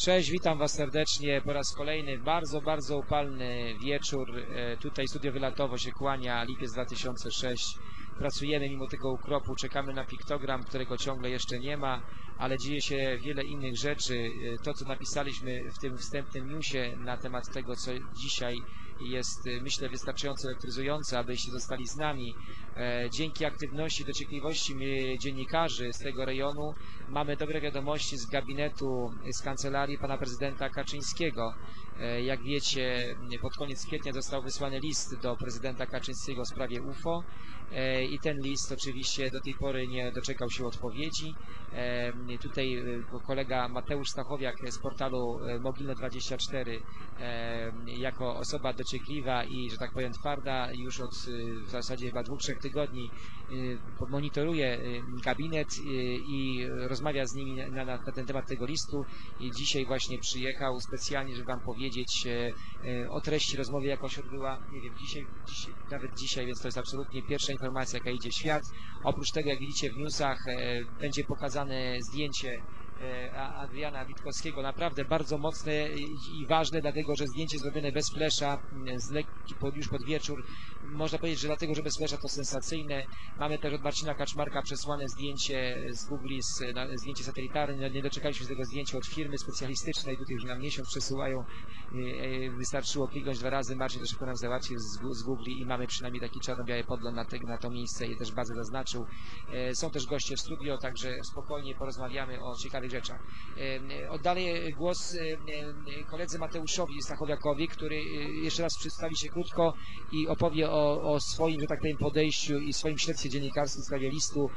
Cześć, witam Was serdecznie po raz kolejny. Bardzo, bardzo upalny wieczór. E, Tutaj studio Wylatowo się kłania, lipiec 2006. Pracujemy mimo tego ukropu, czekamy na piktogram, którego ciągle jeszcze nie ma, ale dzieje się wiele innych rzeczy. E, To, co napisaliśmy w tym wstępnym newsie na temat tego, co dzisiaj jest, e, myślę, wystarczająco elektryzujące, abyście zostali z nami. E, Dzięki aktywności, dociekliwości dziennikarzy z tego rejonu mamy dobre wiadomości z gabinetu, z kancelarii pana prezydenta Kaczyńskiego. E, Jak wiecie, pod koniec kwietnia został wysłany list do prezydenta Kaczyńskiego w sprawie UFO i ten list oczywiście do tej pory nie doczekał się odpowiedzi. E, Tutaj e, kolega Mateusz Stachowiak z portalu e, Mogilno24 e, jako osoba dociekliwa i, że tak powiem, twarda już od e, w zasadzie chyba dwóch, trzech tygodni e, monitoruje e, gabinet e, i rozmawia z nimi na, na, na ten temat tego listu i dzisiaj właśnie przyjechał specjalnie, żeby Wam powiedzieć e, e, o treści rozmowy, jaką się odbyła, nie wiem, dzisiaj, dzisiaj, nawet dzisiaj, więc to jest absolutnie pierwsza informacja, jaka idzie w świat. Oprócz tego, jak widzicie w newsach, e, będzie pokazane zdjęcie Adriana Witkowskiego, naprawdę bardzo mocne i ważne, dlatego że zdjęcie zrobione bez flesza, m, z lekki pod, już pod wieczór. Można powiedzieć, że dlatego, że bez flesza to sensacyjne. Mamy też od Marcina Kaczmarka przesłane zdjęcie z Google, zdjęcie satelitarne. Nie doczekaliśmy się tego zdjęcia od firmy specjalistycznej, tutaj już nam miesiąc przesyłają. E, e, Wystarczyło kliknąć dwa razy, Marcin szybko nam załatwił z, Google i mamy przynajmniej taki czarno-biały podgląd na, te, na to miejsce i też bazę zaznaczył. E, Są też goście w studio, także spokojnie porozmawiamy o ciekawych rzeczach. E, Oddaję głos e, e, koledze Mateuszowi Stachowiakowi, który jeszcze raz przedstawi się krótko i opowie o, o swoim, że tak powiem, podejściu i swoim śledztwie dziennikarskim w sprawie listu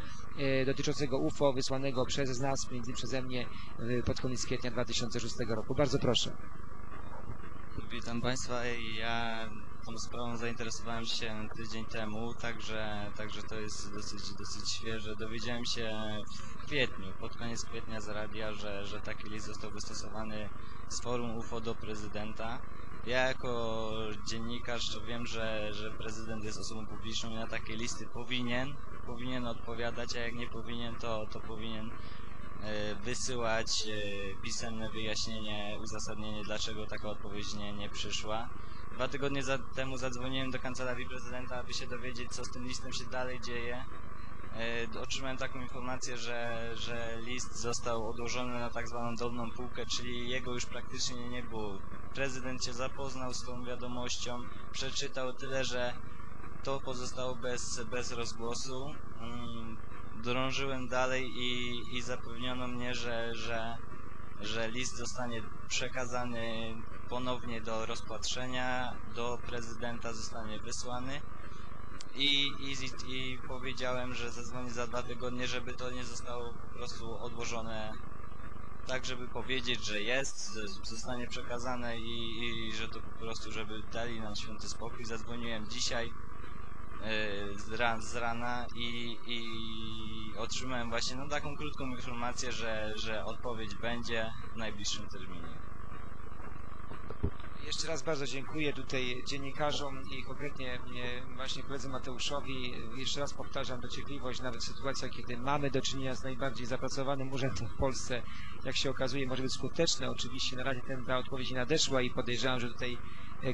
dotyczącego UFO wysłanego przez nas, między przeze mnie pod koniec kwietnia 2006 roku. Bardzo proszę. Witam Państwa. Ja tą sprawą zainteresowałem się tydzień temu, także, także to jest dosyć, dosyć świeże. Dowiedziałem się kwietniu, pod koniec kwietnia z że, że taki list został wystosowany z forum UFO do prezydenta. Ja jako dziennikarz wiem, że, że prezydent jest osobą publiczną i na takie listy powinien, powinien odpowiadać, a jak nie powinien, to, to powinien e, wysyłać e, pisemne wyjaśnienie, uzasadnienie, dlaczego taka odpowiedź nie, nie przyszła. Dwa tygodnie za, temu zadzwoniłem do kancelarii prezydenta, aby się dowiedzieć, co z tym listem się dalej dzieje. E, otrzymałem taką informację, że, że list został odłożony na tak zwaną dolną półkę, czyli jego już praktycznie nie było. Prezydent się zapoznał z tą wiadomością, przeczytał tyle, że to pozostało bez, bez rozgłosu. Mm, drążyłem dalej i, i zapewniono mnie, że, że, że list zostanie przekazany ponownie do rozpatrzenia, do prezydenta zostanie wysłany. I, i, I powiedziałem, że zadzwonię za dwa tygodnie, żeby to nie zostało po prostu odłożone tak, żeby powiedzieć, że jest, że zostanie przekazane i, i że to po prostu, żeby dali nam święty spokój. Zadzwoniłem dzisiaj e, z, ran, z rana i, i otrzymałem właśnie no, taką krótką informację, że, że odpowiedź będzie w najbliższym terminie. Jeszcze raz bardzo dziękuję tutaj dziennikarzom i konkretnie e, właśnie koledze Mateuszowi. Jeszcze raz powtarzam dociekliwość, nawet w sytuacjach, kiedy mamy do czynienia z najbardziej zapracowanym urzędem w Polsce, jak się okazuje, może być skuteczne. Oczywiście na razie ten, ta odpowiedź nie nadeszła i podejrzewam, że tutaj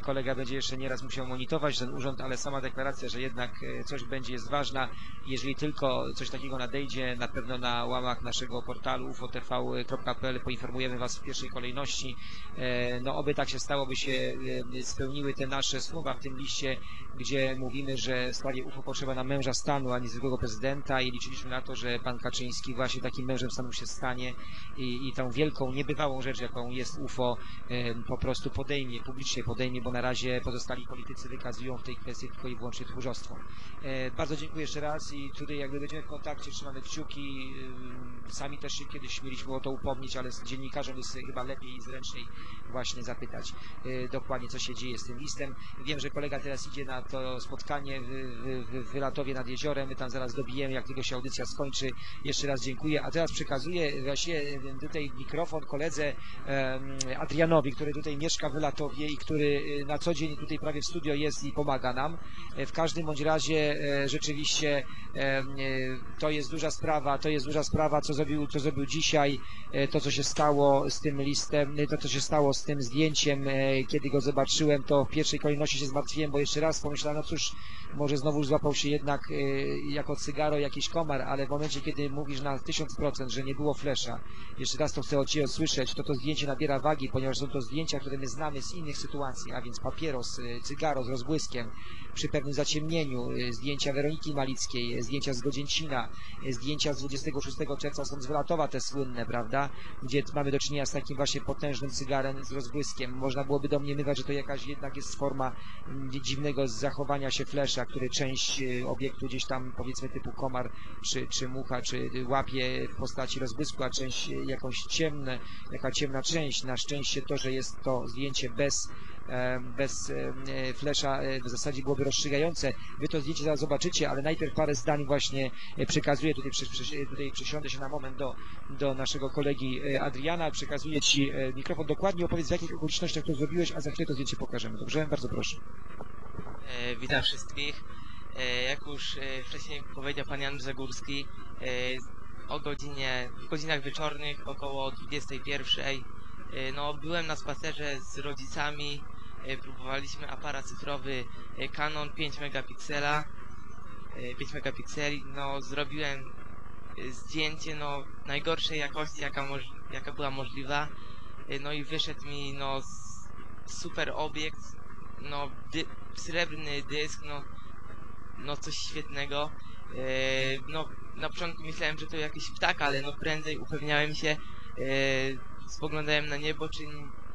kolega będzie jeszcze nieraz musiał monitorować ten urząd, ale sama deklaracja, że jednak e, coś będzie jest ważna. Jeżeli tylko coś takiego nadejdzie, na pewno na łamach naszego portalu ufotv.pl poinformujemy Was w pierwszej kolejności. E, No oby tak się stało, by się e, spełniły te nasze słowa w tym liście, gdzie mówimy, że w sprawie UFO potrzeba nam męża stanu, a nie zwykłego prezydenta i liczyliśmy na to, że pan Kaczyński właśnie takim mężem stanu się stanie i, i tą wielką, niebywałą rzecz, jaką jest UFO, e, po prostu podejmie, publicznie podejmie, bo na razie pozostali politycy wykazują w tej kwestii tylko i wyłącznie tchórzostwo. E, Bardzo dziękuję jeszcze raz i tutaj jakby będziemy w kontakcie, trzymamy kciuki. e, Sami też się kiedyś mieliśmy o to upomnieć, ale z dziennikarzem jest chyba lepiej i zręczniej właśnie zapytać e, dokładnie, co się dzieje z tym listem. Wiem, że kolega teraz idzie na to spotkanie w, w, w Wylatowie nad jeziorem. My tam zaraz dobijemy, jak tylko się audycja skończy. Jeszcze raz dziękuję. A teraz przekazuję właśnie tutaj mikrofon koledze Adrianowi, który tutaj mieszka w Wylatowie i który na co dzień tutaj prawie w studio jest i pomaga nam. E, W każdym bądź razie e, rzeczywiście e, to jest duża sprawa, to jest duża sprawa, co zrobił, co zrobił dzisiaj, to co się stało z tym listem, to co się stało z tym zdjęciem, kiedy go zobaczyłem, to w pierwszej kolejności się zmartwiłem, bo jeszcze raz pomyślałem, no cóż, może znowu złapał się jednak jako cygaro jakiś komar, ale w momencie, kiedy mówisz na 1000%, że nie było flesza, jeszcze raz to chcę od Ciebie usłyszeć, to to zdjęcie nabiera wagi, ponieważ są to zdjęcia, które my znamy z innych sytuacji, a więc papieros, e, cygaro z rozbłyskiem, przy pewnym zaciemnieniu, e, zdjęcia Weroniki Malickiej, e, zdjęcia z Godzięcina, zdjęcia z 26 czerwca są z Wylatowa te słynne, prawda, gdzie mamy do czynienia z takim właśnie potężnym cygarem z rozbłyskiem. Można byłoby domniemywać, że to jakaś jednak jest forma mm, dziwnego zachowania się flesza, który część obiektu gdzieś tam powiedzmy typu komar czy, czy mucha, czy łapie w postaci rozbłysku, a część jakąś ciemne, jaka ciemna część. Na szczęście to, że jest to zdjęcie bez bez e, flesza e, w zasadzie byłoby rozstrzygające. Wy to zdjęcie zaraz zobaczycie, ale najpierw parę zdań właśnie e, przekazuję, tutaj, tutaj przysiądę się na moment do, do naszego kolegi e, Adriana, przekazuję Ci e, mikrofon dokładnie, opowiedz w jakich okolicznościach to zrobiłeś, a za chwilę to zdjęcie pokażemy, dobrze? Bardzo proszę. E, witam wszystkich. E, jak już e, wcześniej powiedział pan Jan Zagórski, e, o godzinie, w godzinach wieczornych około 21. E, no, byłem na spacerze z rodzicami, e, próbowaliśmy aparat cyfrowy e, Canon 5 megapiksela, e, 5 megapikseli, no zrobiłem e, zdjęcie no najgorszej jakości jaka, jaka była możliwa, e, no i wyszedł mi no super obiekt, no dy, srebrny dysk, no, no coś świetnego. E, no na początku myślałem, że to jakiś ptak, ale no prędzej upewniałem się, e, spoglądałem na niebo, czy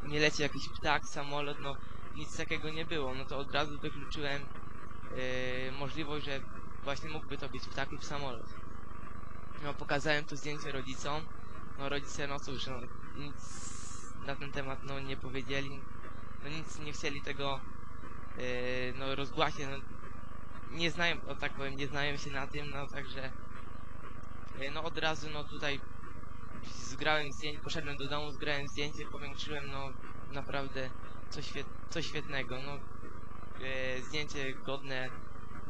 nie leci jakiś ptak, samolot, no nic takiego nie było. No to od razu wykluczyłem e, możliwość, że właśnie mógłby to być ptak lub samolot. No pokazałem to zdjęcie rodzicom, no rodzice no cóż, no, nic na ten temat no nie powiedzieli, no nic nie chcieli tego e, no rozgłasić, no, nie znają, o tak powiem, nie znają się na tym, no także e, no od razu no tutaj zgrałem zdjęcie, poszedłem do domu, zgrałem zdjęcie, powiększyłem, no naprawdę coś, świet, coś świetnego, no e, zdjęcie godne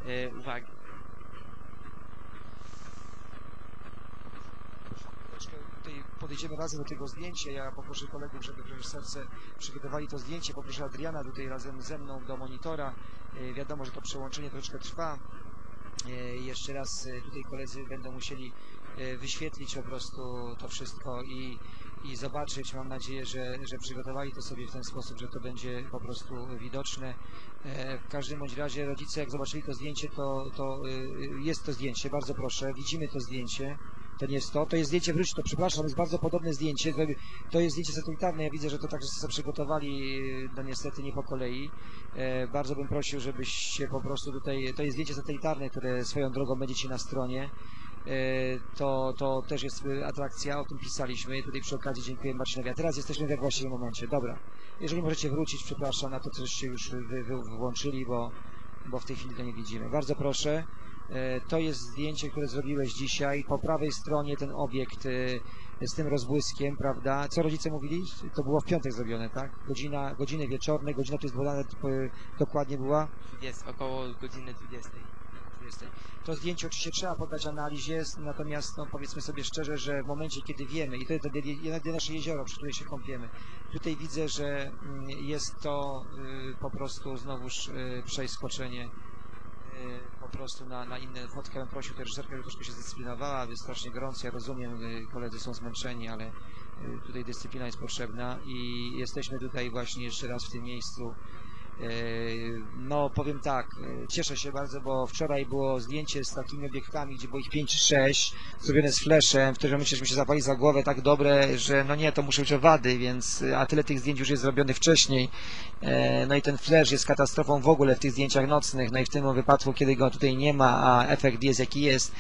e, uwagi. Troszkę tutaj podejdziemy razem do tego zdjęcia. Ja poproszę kolegów, żeby w reżyserce przygotowali to zdjęcie. Poproszę Adriana tutaj razem ze mną do monitora. E, Wiadomo, że to przełączenie troszeczkę trwa. E, Jeszcze raz e, tutaj koledzy będą musieli wyświetlić po prostu to wszystko i, i zobaczyć. Mam nadzieję, że, że przygotowali to sobie w ten sposób, że to będzie po prostu widoczne. E, W każdym bądź razie rodzice, jak zobaczyli to zdjęcie, to, to e, jest to zdjęcie. Bardzo proszę, widzimy to zdjęcie. To nie jest to. To jest zdjęcie, wróć to, przepraszam, jest bardzo podobne zdjęcie. To jest zdjęcie satelitarne. Ja widzę, że to także sobie przygotowali, no niestety nie po kolei. E, bardzo bym prosił, żebyście po prostu tutaj, to jest zdjęcie satelitarne, które swoją drogą będziecie na stronie. E, To, to też jest atrakcja, o tym pisaliśmy. Tutaj przy okazji dziękuję Marcinowi. A teraz jesteśmy we właściwym momencie. Dobra. Jeżeli możecie wrócić, przepraszam, na to coście już wy, wy bo, bo w tej chwili to nie widzimy. Bardzo proszę. E, To jest zdjęcie, które zrobiłeś dzisiaj. Po prawej stronie ten obiekt e, z tym rozbłyskiem, prawda? Co rodzice mówili? To było w piątek zrobione, tak? Godzina, godziny wieczorne, godzina to jest dokładnie była? 20, około godziny 20. 20. To zdjęcie oczywiście trzeba poddać analizie, natomiast no, powiedzmy sobie szczerze, że w momencie, kiedy wiemy, i to jest nasze jezioro, przy którym się kąpiemy, tutaj widzę, że mm, jest to y, po prostu znowuż y, y, po prostu na, na inne fotkę. Bym prosił tę reżyserkę, żeby troszkę się zdyscyplinowała, jest strasznie gorąco, ja rozumiem, y, koledzy są zmęczeni, ale tutaj dyscyplina jest potrzebna i jesteśmy tutaj właśnie jeszcze raz w tym miejscu No, powiem tak, e, cieszę się bardzo, bo wczoraj było zdjęcie z takimi obiektami, gdzie było ich 5 czy 6, zrobione z fleszem, w którym momencie żeśmy się zapali za głowę tak dobre, że no nie, to muszą być owady, więc, a tyle tych zdjęć już jest zrobionych wcześniej. No i ten flesz jest katastrofą w ogóle w tych zdjęciach nocnych, no i w tym wypadku, kiedy go tutaj nie ma, a efekt jest jaki jest,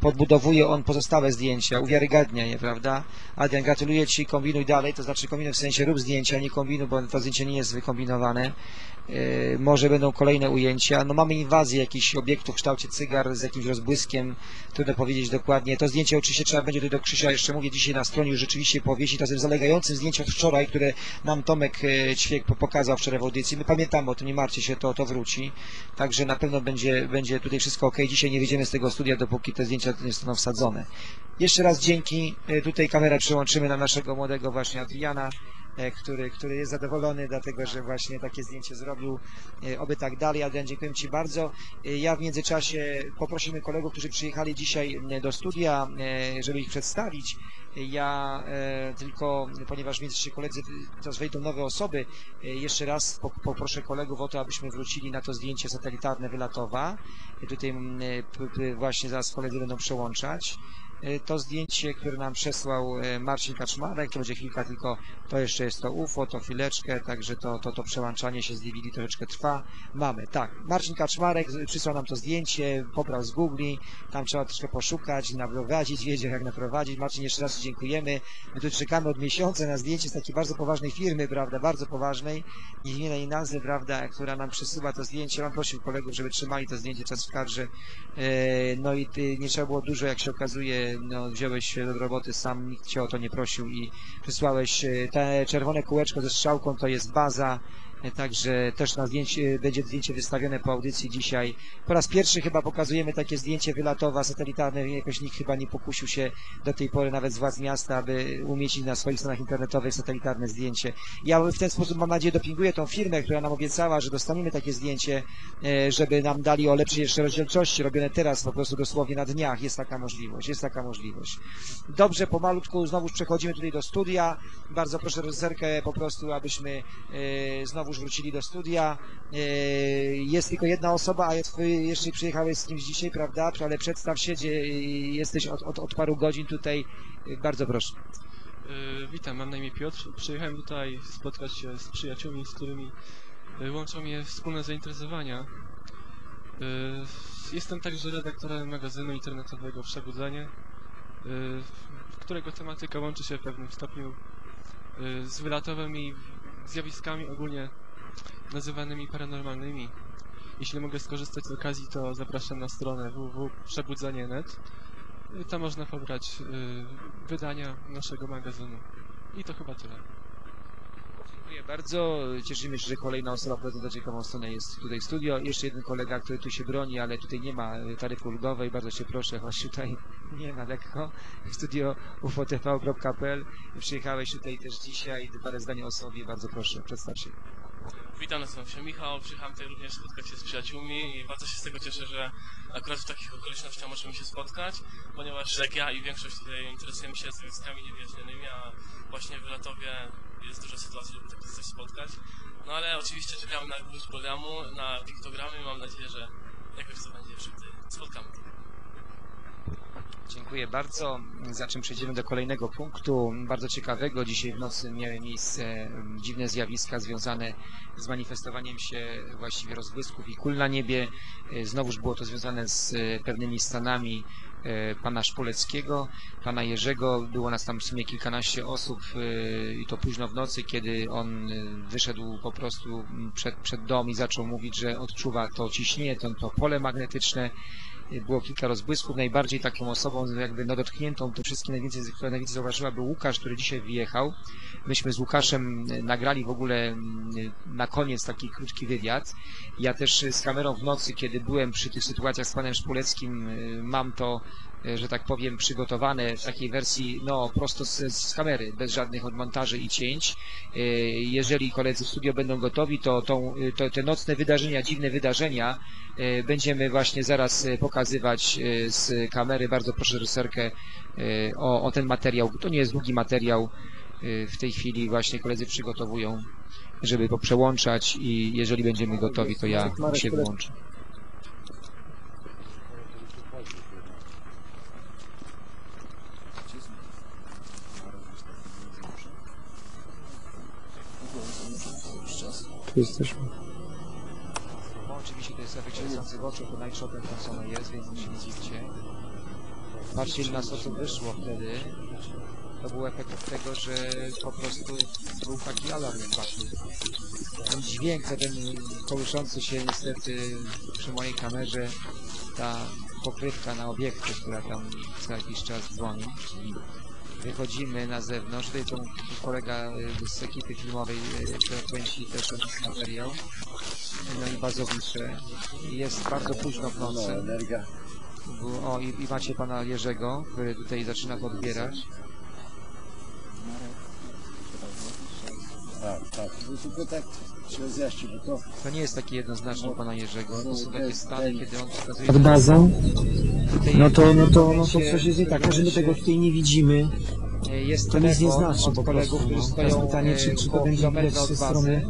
podbudowuje on pozostałe zdjęcia, uwiarygadnia je, prawda? Adrian, gratuluję Ci, kombinuj dalej, to znaczy kombinuj w sensie rób zdjęcia, nie kombinuj, bo to zdjęcie nie jest wykombinowane. E, Może będą kolejne ujęcia. No mamy inwazję jakichś obiektów w kształcie cygar z jakimś rozbłyskiem. Trudno powiedzieć dokładnie. To zdjęcie oczywiście trzeba będzie tutaj do Krzysia jeszcze mówię dzisiaj na stronie już rzeczywiście powiesić. Jest zalegającym zdjęcie od wczoraj, które nam Tomek e, Ćwiek po- pokazał wczoraj w audycji. My pamiętamy o tym, nie martwcie się, to, to wróci. Także na pewno będzie, będzie tutaj wszystko ok. Dzisiaj nie wyjdziemy z tego studia, dopóki te zdjęcia nie zostaną wsadzone. Jeszcze raz dzięki. E, Tutaj kamerę przełączymy na naszego młodego właśnie Adriana, który, który jest zadowolony, dlatego że właśnie takie zdjęcie zrobił. E, Oby tak dalej. Adrian, dziękuję Ci bardzo. E, Ja w międzyczasie poprosimy kolegów, którzy przyjechali dzisiaj e, do studia, e, żeby ich przedstawić. E, Ja e, tylko, ponieważ w międzyczasie koledzy e, teraz wejdą nowe osoby, e, jeszcze raz po- poproszę kolegów o to, abyśmy wrócili na to zdjęcie satelitarne Wylatowa. E, Tutaj e, p- p- właśnie zaraz koledzy będą przełączać. E, To zdjęcie, które nam przesłał e, Marcin Kaczmarek, to będzie chwilka tylko, to jeszcze jest to UFO, to chwileczkę, także to, to, to przełączanie się z DVD troszeczkę trwa. Mamy, tak. Marcin Kaczmarek przysłał nam to zdjęcie, pobrał z Google, tam trzeba troszkę poszukać, naprowadzić, wiedział jak naprowadzić. Marcin, jeszcze raz dziękujemy. My tu czekamy od miesiąca na zdjęcie z takiej bardzo poważnej firmy, prawda, bardzo poważnej, nie wymienia jej nazwy, prawda, która nam przysyła to zdjęcie. On prosił kolegów, żeby trzymali to zdjęcie czas w kadrze. E, No i nie trzeba było dużo, jak się okazuje, no, wziąłeś się do roboty sam, nikt cię o to nie prosił i przysłałeś e, te czerwone kółeczko ze strzałką, to jest baza, także też na zdjęcie, będzie zdjęcie wystawione po audycji dzisiaj. Po raz pierwszy chyba pokazujemy takie zdjęcie wylatowa, satelitarne, jakoś nikt chyba nie pokusił się do tej pory nawet z władz miasta, aby umieścić na swoich stronach internetowych satelitarne zdjęcie. Ja w ten sposób mam nadzieję dopinguję tą firmę, która nam obiecała, że dostaniemy takie zdjęcie, e, żeby nam dali o lepszej jeszcze rozdzielczości, robione teraz po prostu dosłownie na dniach. Jest taka możliwość, jest taka możliwość. Dobrze, pomalutku znowuż przechodzimy tutaj do studia. Bardzo proszę reżyserkę po prostu, abyśmy e, znowuż wrócili do studia. E, jest tylko jedna osoba, a jeszcze przyjechałeś z kimś dzisiaj, prawda? Ale przedstaw się, gdzie e, jesteś od, od, od paru godzin tutaj. E, Bardzo proszę. Y, Witam, mam na imię Piotr. Przyjechałem tutaj spotkać się z przyjaciółmi, z którymi łączą mnie wspólne zainteresowania. Jestem także redaktorem magazynu internetowego Przebudzenie, którego tematyka łączy się w pewnym stopniu z wylatowymi zjawiskami ogólnie nazywanymi paranormalnymi. Jeśli mogę skorzystać z okazji, to zapraszam na stronę www.przebudzenie.net. Y, Tam można pobrać y, wydania naszego magazynu. I to chyba tyle. Dziękuję bardzo. Cieszymy się, że kolejna osoba prowadząca ciekawą stronę jest tutaj w studio. Jeszcze jeden kolega, który tu się broni, ale tutaj nie ma e, taryfy ulgowej. Bardzo Cię proszę, chodź tutaj nie na lekko. W studio ufotv.pl. Przyjechałeś tutaj też dzisiaj. Parę zdań o sobie. Bardzo proszę, przedstaw się. Witam, nazywam się Michał, przyjechałem tutaj również spotkać się z przyjaciółmi i bardzo się z tego cieszę, że akurat w takich okolicznościach możemy się spotkać, ponieważ jak ja i większość tutaj interesujemy się zjawiskami niewyjaśnionymi, a właśnie w Wylatowie jest dużo sytuacji, żeby takie coś spotkać. No ale oczywiście czekamy na gwóźdź programu, na piktogramy i mam nadzieję, że jakoś to będzie szybciej. Spotkamy. Dziękuję bardzo. Za czym przejdziemy do kolejnego punktu, bardzo ciekawego. Dzisiaj w nocy miały miejsce mm, dziwne zjawiska związane z manifestowaniem się właściwie rozbłysków i kul na niebie. E, Znowuż było to związane z e, pewnymi stanami e, pana Szpoleckiego, pana Jerzego. Było nas tam w sumie kilkanaście osób i to późno w nocy, kiedy on wyszedł po prostu mm, przed, przed dom i zaczął mówić, że odczuwa to ciśnienie, to, to pole magnetyczne było kilka rozbłysków. Najbardziej taką osobą jakby no, dotkniętą tym wszystkim, najwięcej, która najwięcej zauważyła, był Łukasz, który dzisiaj wyjechał. Myśmy z Łukaszem e, nagrali w ogóle na koniec taki krótki wywiad. Ja też z kamerą w nocy, kiedy byłem przy tych sytuacjach z panem Szpuleckim, e, mam to że tak powiem, przygotowane w takiej wersji, no, prosto z, z kamery, bez żadnych odmontaży i cięć. E, Jeżeli koledzy w studio będą gotowi, to, tą, e, to te nocne wydarzenia, dziwne wydarzenia, e, będziemy właśnie zaraz e, pokazywać e, z kamery. Bardzo proszę reżyserkę e, o, o ten materiał. To nie jest długi materiał. E, W tej chwili właśnie koledzy przygotowują, żeby go przełączać i jeżeli będziemy gotowi, to ja się wyłączę. Tu jesteśmy. Bo oczywiście to jest efekt świecący w oczu, to night shot jest, więc się nie dziwcie. Patrzcie, ile nas osób wyszło wtedy. To był efekt tego, że po prostu był taki alarm wpadł. Ten dźwięk, ten kołyszący się niestety przy mojej kamerze, ta pokrywka na obiekty, która tam co jakiś czas dzwoni. Wychodzimy na zewnątrz, tutaj to kolega y, z ekipy filmowej y, kręci też ten materiał. No i bazowicze. Jest bardzo późno w nocy. Było- O, i, i macie pana Jerzego, który tutaj zaczyna to odbierać. Tak, tak. No tylko tak się rozjaśni, bo to To nie jest takie jednoznaczne u pana Jerzego. To są takie stany, kiedy on przekazuje... Nad bazą, Tutaj no to, no to, no to coś jest nie tak, że my tego tutaj nie widzimy. Jest To nic nie znaczy po prostu. No. Teraz pytanie, e, czy, czy to będzie widać kilometra z tej od bazy. strony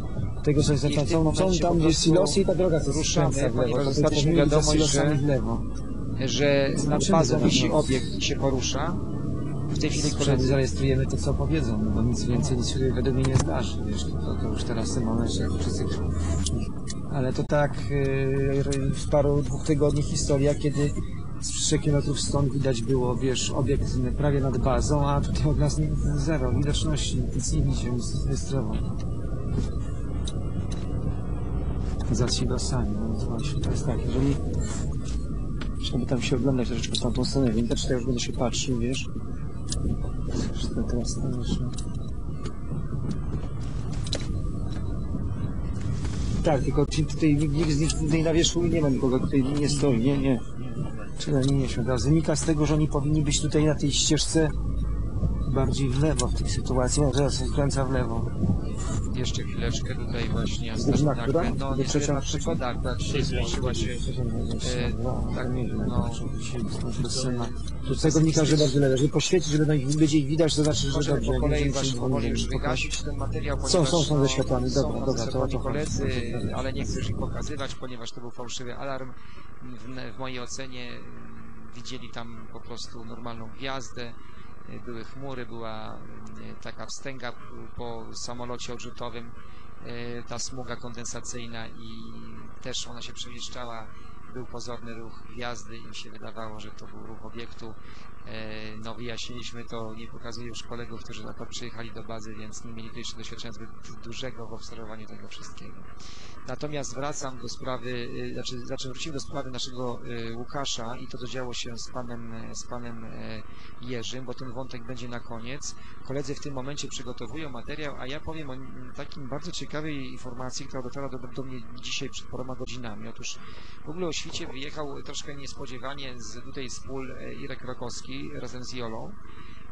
tego, no co momencie tam po jest prostu silosy i ta droga ruszamy, skręca w lewo. dostaliśmy wiadomość, że- w lewo. że nad bazą wisi obiekt i się porusza. W tej chwili koledzy zarejestrujemy to, co powiedzą, no bo nic więcej nic się według mnie nie zdarzy, wiesz, to, to już teraz w tym momencie wszyscy... Ale to tak yy, w paru, dwóch tygodni historia, kiedy z 3 km stąd widać było, wiesz, obiekt prawie nad bazą, a tutaj od nas zero widoczności, nic nie widzimy, nic nie rejestrował. Za silosami, no właśnie to jest tak, jeżeli żeby tam się oglądać troszeczkę tamtą stronę, więc też już będę się patrzył, wiesz. Wszystko teraz stoisz, no. Tak, tylko ci tutaj nikt z nich tutaj na wierzchu nie ma nikogo, tutaj nie stoi, nie, nie. Trzeba nie nie świata. Wynika z tego, że oni powinni być tutaj na tej ścieżce bardziej w lewo w tej sytuacji. No teraz skręca w lewo. Jeszcze chwileczkę tutaj właśnie Godzina następna która? krę- No trzecia? na przykład tak, tak, dzisiaj zgłosiła się tak, tak, nie no. no. Tu z tego wynika, że bardzo leży. Żeby poświecić, żeby będzie ich widać, to znaczy, że dobrze. po kolei właśnie się powoli już pokazać. wygasić ten materiał, Są, ponieważ są, są no, ze światłami, dobra, dobra, to o koledzy, ale nie chcę już ich pokazywać, ponieważ to był fałszywy alarm. W, w mojej ocenie widzieli tam po prostu normalną gwiazdę. Były chmury, była mm, taka wstęga po samolocie odrzutowym, e, ta smuga kondensacyjna i też ona się przemieszczała. Był pozorny ruch gwiazdy i mi się wydawało, że to był ruch obiektu. E, No wyjaśniliśmy to, nie pokazuję już kolegów, którzy akurat przyjechali do bazy, więc nie mieli jeszcze doświadczenia zbyt dużego w obserwowaniu tego wszystkiego. Natomiast wracam do sprawy, y, znaczy, znaczy wrócimy do sprawy naszego y, Łukasza i to dodziało się z panem, z panem e, Jerzym, bo ten wątek będzie na koniec. Koledzy w tym momencie przygotowują materiał, a ja powiem o takim bardzo ciekawej informacji, która dotarła do, do mnie dzisiaj przed paroma godzinami. Otóż w ogóle o świcie wyjechał troszkę niespodziewanie z tutaj z pól e, Irek Rokowski razem z Jolą.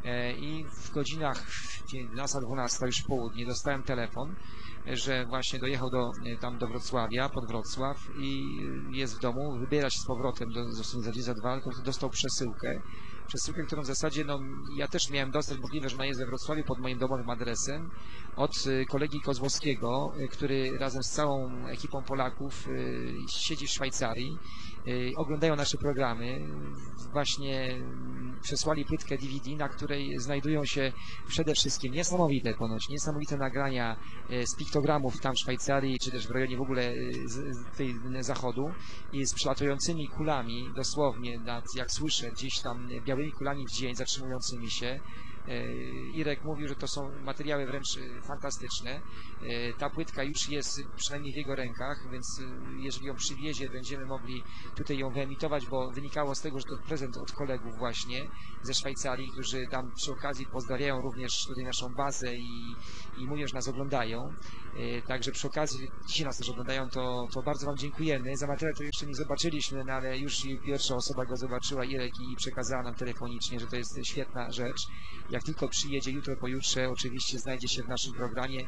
E, I w godzinach 11-12 już w południe dostałem telefon, e, że właśnie dojechał do, tam do Wrocławia, pod Wrocław i jest w domu, wybiera się z powrotem do, do za dwa, dostał przesyłkę. Przesyłkę, którą w zasadzie, no, ja też miałem dostać, możliwe, że ona jest we Wrocławiu pod moim domowym adresem, od e, kolegi Kozłowskiego, e, który razem z całą ekipą Polaków e, siedzi w Szwajcarii, oglądają nasze programy. Właśnie mm, przesłali płytkę DVD, na której znajdują się przede wszystkim niesamowite ponoć, niesamowite nagrania e, z piktogramów tam w Szwajcarii, czy też w rejonie w ogóle e, z, tej zachodu i z przelatującymi kulami, dosłownie, nad, jak słyszę, gdzieś tam białymi kulami w dzień, zatrzymującymi się. E, Irek mówił, że to są materiały wręcz e, fantastyczne. E, Ta płytka już jest przynajmniej w jego rękach, więc jeżeli ją przywiezie, będziemy mogli tutaj ją wyemitować, bo wynikało z tego, że to prezent od kolegów właśnie ze Szwajcarii, którzy tam przy okazji pozdrawiają również tutaj naszą bazę i, i mówią, że nas oglądają. Także przy okazji dzisiaj nas też oglądają, to, to bardzo Wam dziękujemy. Za materiał to jeszcze nie zobaczyliśmy, no ale już pierwsza osoba go zobaczyła, Irek, i przekazała nam telefonicznie, że to jest świetna rzecz. Jak tylko przyjedzie jutro, pojutrze, oczywiście znajdzie się w naszym programie.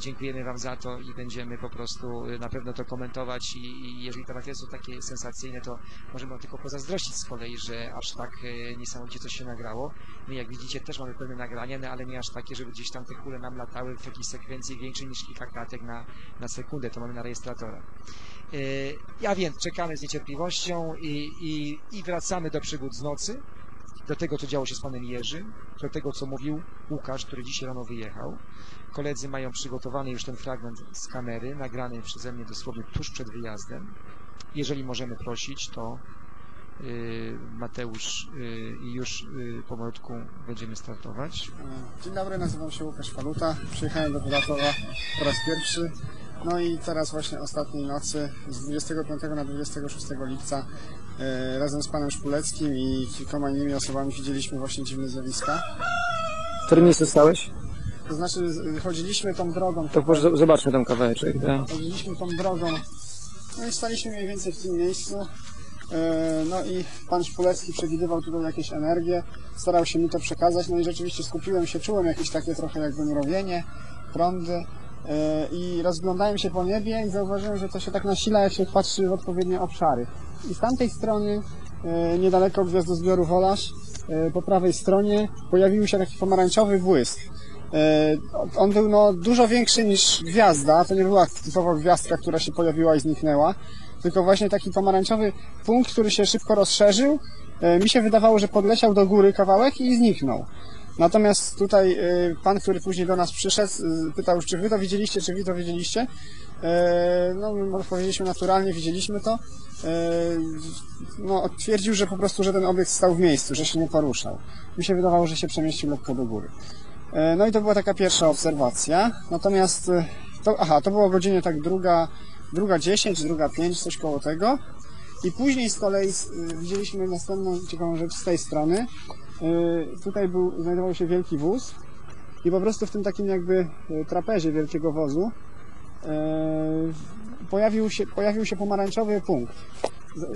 Dziękujemy Wam za to i będziemy po prostu e, na pewno to komentować i, jeżeli te materiały są takie sensacyjne, to możemy tylko pozazdrościć z kolei, że aż tak e, niesamowicie coś się nagrało. My jak widzicie też mamy pewne nagrania, no, ale nie aż takie, żeby gdzieś tam te kule nam latały w jakiejś sekwencji większej niż kilka klatek na, na sekundę, to mamy na rejestratora. E, Ja wiem, czekamy z niecierpliwością i, i, i wracamy do przygód z nocy, do tego, co działo się z panem Jerzym, do tego, co mówił Łukasz, który dzisiaj rano wyjechał. Koledzy mają przygotowany już ten fragment z kamery, nagrany przeze mnie dosłownie tuż przed wyjazdem. Jeżeli możemy prosić, to y, Mateusz y, i już y, pomalutku będziemy startować. Dzień dobry, nazywam się Łukasz Faluta. Przyjechałem do Wylatowa po raz pierwszy. No i teraz właśnie ostatniej nocy z 25 na 26 lipca e, razem z panem Szpuleckim i kilkoma innymi osobami widzieliśmy właśnie dziwne zjawiska. W którym miejscu stałeś? To znaczy chodziliśmy tą drogą, To może zobaczmy ten kawałeczek. Tak? chodziliśmy tą drogą, no i staliśmy mniej więcej w tym miejscu. E, No i pan Szpulecki przewidywał tutaj jakieś energie, starał się mi to przekazać, no i rzeczywiście skupiłem się, czułem jakieś takie trochę jakby mrowienie, prądy i rozglądałem się po niebie i zauważyłem, że to się tak nasila, jak się patrzy w odpowiednie obszary. I z tamtej strony, e, niedaleko gwiazdozbioru Wolasz, e, po prawej stronie pojawił się taki pomarańczowy błysk. E, On był no, dużo większy niż gwiazda, to nie była typowa gwiazdka, która się pojawiła i zniknęła, tylko właśnie taki pomarańczowy punkt, który się szybko rozszerzył. E, Mi się wydawało, że podleciał do góry kawałek i zniknął. Natomiast tutaj e, pan, który później do nas przyszedł, e, pytał, czy wy to widzieliście, czy wy to widzieliście. E, No, my odpowiedzieliśmy naturalnie, widzieliśmy to. No, twierdził, że po prostu, że ten obiekt stał w miejscu, że się nie poruszał. Mi się wydawało, że się przemieścił lekko do góry. No i to była taka pierwsza obserwacja. Natomiast, to, aha, to było godzinie tak druga, druga 10, druga 5, coś koło tego. I później z kolei y, widzieliśmy następną ciekawą rzecz z tej strony. Y, Tutaj był, znajdował się wielki wóz i po prostu w tym takim jakby y, trapezie wielkiego wozu y, pojawił się, pojawił się pomarańczowy punkt.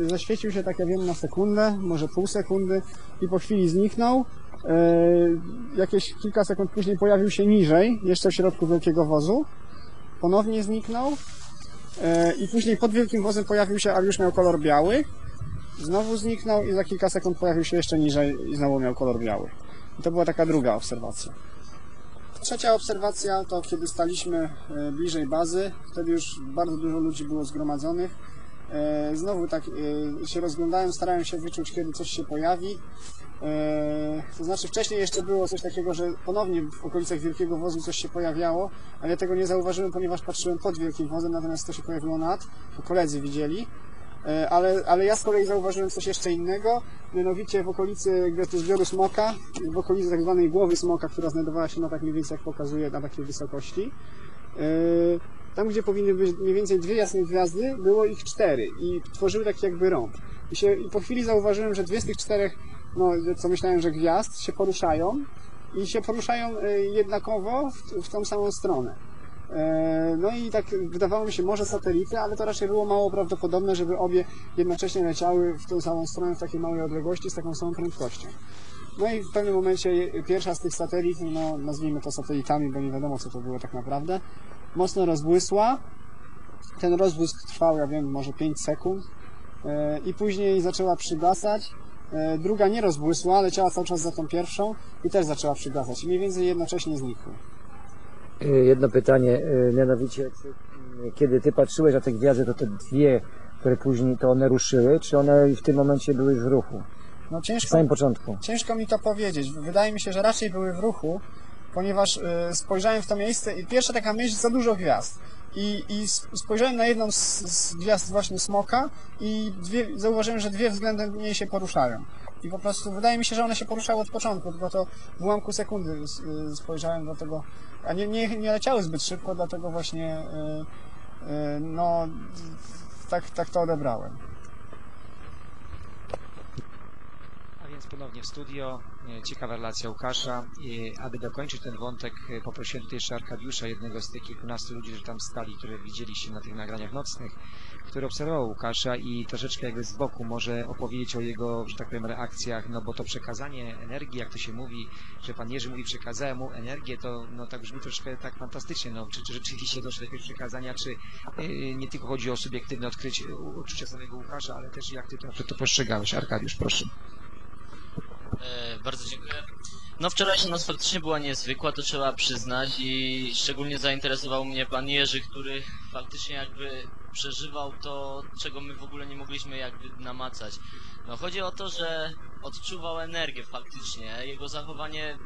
Zaświecił się, tak ja wiem, na sekundę, może pół sekundy i po chwili zniknął. Jakieś kilka sekund później pojawił się niżej, jeszcze w środku wielkiego wozu. Ponownie zniknął. I później pod wielkim wozem pojawił się, ale już miał kolor biały. Znowu zniknął i za kilka sekund pojawił się jeszcze niżej i znowu miał kolor biały. I to była taka druga obserwacja. Trzecia obserwacja to kiedy staliśmy e, bliżej bazy, wtedy już bardzo dużo ludzi było zgromadzonych. E, Znowu tak e, się rozglądałem, starałem się wyczuć, kiedy coś się pojawi. To znaczy wcześniej jeszcze było coś takiego, że ponownie w okolicach wielkiego wozu coś się pojawiało, ale ja tego nie zauważyłem, ponieważ patrzyłem pod wielkim wozem, natomiast to się pojawiło nad, to koledzy widzieli. E, Ale, ale ja z kolei zauważyłem coś jeszcze innego, mianowicie w okolicy gwiazdozbioru smoka, w okolicy tak zwanej głowy smoka, która znajdowała się na tak mniej więcej jak pokazuje, na takiej wysokości. E, Tam, gdzie powinny być mniej więcej dwie jasne gwiazdy, było ich cztery i tworzyły taki jakby rąb. I, się, I po chwili zauważyłem, że dwie z tych czterech, no co myślałem, że gwiazd, się poruszają i się poruszają e, jednakowo w, w tą samą stronę. E, No i tak wydawało mi się może satelity, ale to raczej było mało prawdopodobne, żeby obie jednocześnie leciały w tą samą stronę w takiej małej odległości z taką samą prędkością. No i w pewnym momencie pierwsza z tych satelit, no nazwijmy to satelitami, bo nie wiadomo co to było tak naprawdę, mocno rozbłysła. Ten rozbłysk trwał, ja wiem, może 5 sekund e, i później zaczęła przygasać. E, Druga nie rozbłysła, leciała cały czas za tą pierwszą i też zaczęła przygasać. I mniej więcej jednocześnie znikły. Y, Jedno pytanie, y, mianowicie, y, kiedy ty patrzyłeś na te gwiazdy, to te dwie, które później, to one ruszyły, czy one w tym momencie były w ruchu? No W ciężko, samym początku. ciężko mi to powiedzieć. Wydaje mi się, że raczej były w ruchu, ponieważ y, spojrzałem w to miejsce i pierwsza taka myśl, za dużo gwiazd. I, i spojrzałem na jedną z, z gwiazd właśnie smoka i dwie, zauważyłem, że dwie względem niej się poruszają. I po prostu wydaje mi się, że one się poruszały od początku, tylko to w ułamku sekundy y, spojrzałem do tego, a nie, nie, nie leciały zbyt szybko, dlatego właśnie y, y, no tak, tak to odebrałem. A więc ponownie w studio, ciekawa relacja Łukasza. I aby dokończyć ten wątek, e, poprosiłem tutaj jeszcze Arkadiusza, jednego z tych kilkunastu ludzi, którzy tam stali, które widzieliście na tych nagraniach nocnych, który obserwował Łukasza i troszeczkę jakby z boku może opowiedzieć o jego, że tak powiem, reakcjach, no bo to przekazanie energii, jak to się mówi, że pan Jerzy mówi, przekazałem mu energię, to no tak brzmi troszkę tak fantastycznie, no czy, czy rzeczywiście doszło do jakiegoś przekazania, czy yy, nie tylko chodzi o subiektywne odkrycie, uczucia samego Łukasza, ale też jak ty to, to postrzegałeś. Arkadiusz, proszę. E, bardzo dziękuję. No wczorajsza noc faktycznie była niezwykła, to trzeba przyznać i szczególnie zainteresował mnie pan Jerzy, który faktycznie jakby przeżywał to, czego my w ogóle nie mogliśmy jakby namacać. No chodzi o to, że odczuwał energię faktycznie, jego zachowanie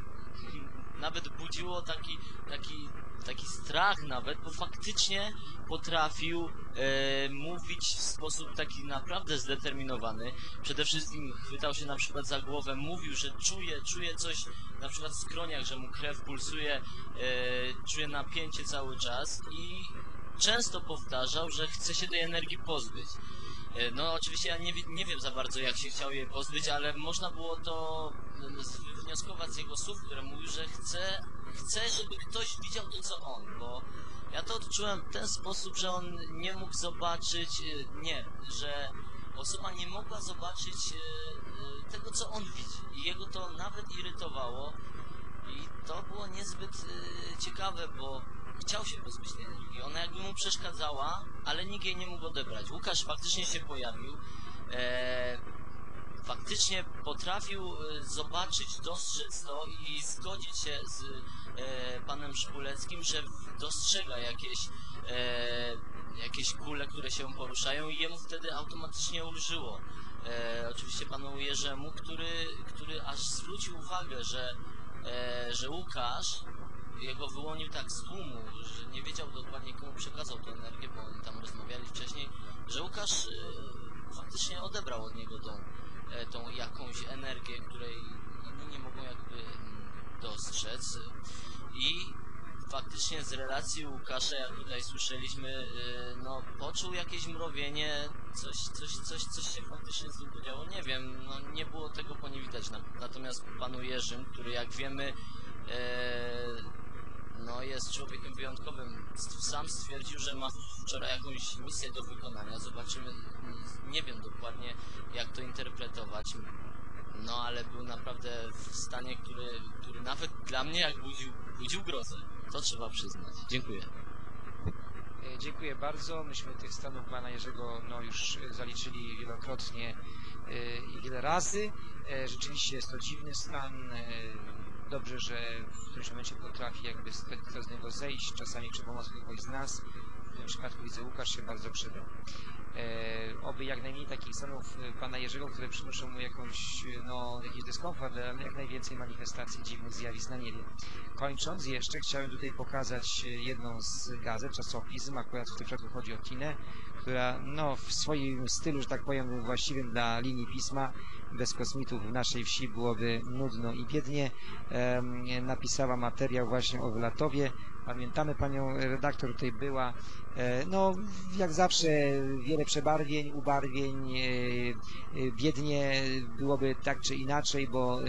nawet budziło taki, taki, taki strach nawet, bo faktycznie potrafił e, mówić w sposób taki naprawdę zdeterminowany. Przede wszystkim chwytał się na przykład za głowę, mówił, że czuje, czuje coś na przykład w skroniach, że mu krew pulsuje, e, czuje napięcie cały czas i często powtarzał, że chce się tej energii pozbyć. E, No oczywiście ja nie, nie wiem za bardzo jak się chciał jej pozbyć, ale można było to e, wnioskować z jego słów, które mówił, że chce, chce, żeby ktoś widział to co on, bo ja to odczułem w ten sposób, że on nie mógł zobaczyć, e, nie, że osoba nie mogła zobaczyć tego co on widzi. I jego to nawet irytowało. I to było niezbyt ciekawe, bo chciał się tej energii. Ona jakby mu przeszkadzała, ale nikt jej nie mógł odebrać. Łukasz faktycznie się pojawił. E, faktycznie potrafił e, zobaczyć, dostrzec to i zgodzić się z e, panem Szpuleckim, że dostrzega jakieś, e, jakieś kule, które się poruszają i jemu wtedy automatycznie ulżyło. E, oczywiście panu Jerzemu, który, który aż zwrócił uwagę, że, e, że Łukasz jego wyłonił tak z tłumu, że nie wiedział dokładnie komu przekazał tę energię, bo oni tam rozmawiali wcześniej, że Łukasz e, faktycznie odebrał od niego tą, e, tą jakąś energię, której inni nie mogą jakby mm, dostrzec. I faktycznie z relacji Łukasza, jak tutaj słyszeliśmy, e, no poczuł jakieś mrowienie, coś, coś, coś, coś się faktycznie z nim podziało, nie wiem, no nie było tego po nie widać, Na- natomiast panu Jerzym, który jak wiemy e, no jest człowiekiem wyjątkowym. Sam stwierdził, że ma wczoraj jakąś misję do wykonania. Zobaczymy, nie wiem dokładnie jak to interpretować. No ale był naprawdę w stanie, który, który nawet dla mnie jak budził, budził grozę. To trzeba przyznać. Dziękuję. E, Dziękuję bardzo. Myśmy tych stanów pana Jerzego no, już zaliczyli wielokrotnie e, i wiele razy. E, Rzeczywiście jest to dziwny stan. Dobrze, że w którymś momencie potrafi jakby te- z niego zejść, czasami przy pomocy kogoś z nas. W tym przypadku widzę Łukasz się bardzo przydał. E, oby jak najmniej takich stanów e, pana Jerzego, które przynoszą mu jakąś, e, no, jakiś dyskomfort, ale jak najwięcej manifestacji dziwnych zjawisk na niebie. Kończąc jeszcze chciałem tutaj pokazać e, jedną z gazet, czasopism, akurat w tym przypadku chodzi o Tinę, która no, w swoim stylu, że tak powiem, właściwym dla linii pisma, bez kosmitów w naszej wsi byłoby nudno i biednie, napisała materiał właśnie o Wylatowie. Pamiętamy panią redaktor, tutaj była. E, No, jak zawsze wiele przebarwień, ubarwień, e, e, biednie byłoby tak czy inaczej, bo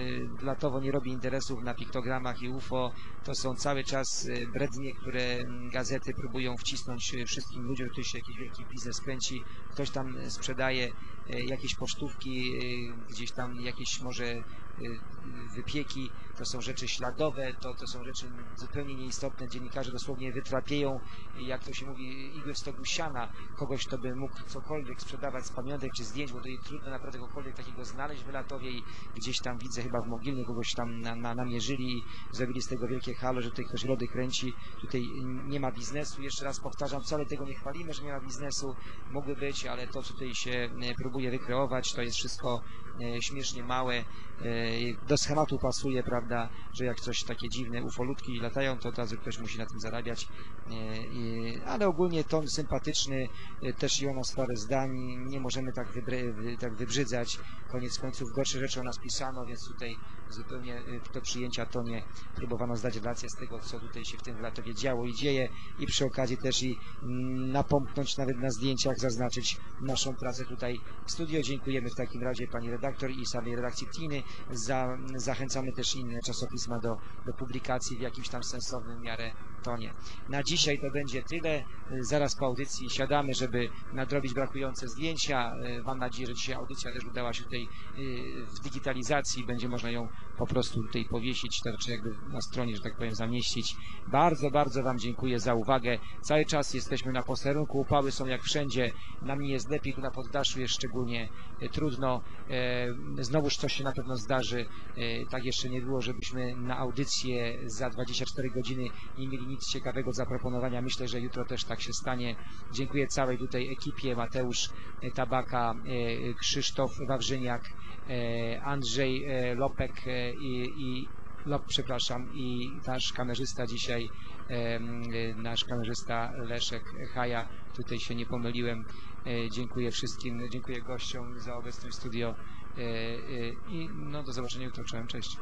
Latowo nie robi interesów na piktogramach i UFO. To są cały czas brednie, które gazety próbują wcisnąć wszystkim ludziom, którzy się jakiś wielki biznes kręci. Ktoś tam sprzedaje jakieś pocztówki, gdzieś tam jakieś może wypieki, to są rzeczy śladowe, to, to są rzeczy zupełnie nieistotne. Dziennikarze dosłownie wytrapieją, jak to się mówi, igły w stogu siana, kogoś, kto by mógł cokolwiek sprzedawać z pamiątek czy zdjęć, bo i trudno naprawdę kogokolwiek takiego znaleźć w Latowie i gdzieś tam widzę chyba w Mogilnie kogoś tam na, na, namierzyli i zrobili z tego wielkie halo, że tutaj ktoś lody kręci, tutaj nie ma biznesu. Jeszcze raz powtarzam, wcale tego nie chwalimy, że nie ma biznesu, mógłby być, ale to, co tutaj się e, próbuje wykreować, to jest wszystko śmiesznie małe, e, do schematu pasuje, prawda, że jak coś takie dziwne ufolutki latają, to od razu ktoś musi na tym zarabiać, E, ale ogólnie ton sympatyczny, e, też i ona parę zdań, nie możemy tak, wybre, wy- tak wybrzydzać, koniec końców gorsze rzeczy o nas pisano, więc tutaj zupełnie e, do przyjęcia tonie próbowano zdać relację z tego, co tutaj się w tym Wlatowie działo i dzieje. I przy okazji też i mm, napomknąć nawet na zdjęciach, zaznaczyć naszą pracę tutaj w studio. Dziękujemy w takim razie pani redaktor i samej redakcji Tiny. Za, zachęcamy też inne czasopisma do, do publikacji w jakimś tam sensownym miarę tonie. Na dzisiaj to będzie tyle. Zaraz po audycji siadamy, żeby nadrobić brakujące zdjęcia. Mam nadzieję, że dzisiaj audycja też udała się tutaj y, w digitalizacji. Będzie można ją po prostu tutaj powiesić, to znaczy jakby na stronie, że tak powiem, zamieścić. Bardzo, bardzo Wam dziękuję za uwagę. Cały czas jesteśmy na posterunku, upały są jak wszędzie. Na mnie jest lepiej, tu na poddaszu jest szczególnie e, trudno. Znowuż coś się na pewno zdarzy. E, Tak jeszcze nie było, żebyśmy na audycję za 24 godziny nie mieli nic ciekawego zaproponowania. Myślę, że jutro też tak się stanie. Dziękuję całej tutaj ekipie, Mateusz e, Tabaka, e, Krzysztof Wawrzyniak, Andrzej Lopek i, i Lop, przepraszam, i nasz kamerzysta dzisiaj, nasz kamerzysta Leszek Haja, tutaj się nie pomyliłem. Dziękuję wszystkim, dziękuję gościom za obecność w studio i no do zobaczenia jutro, cześć.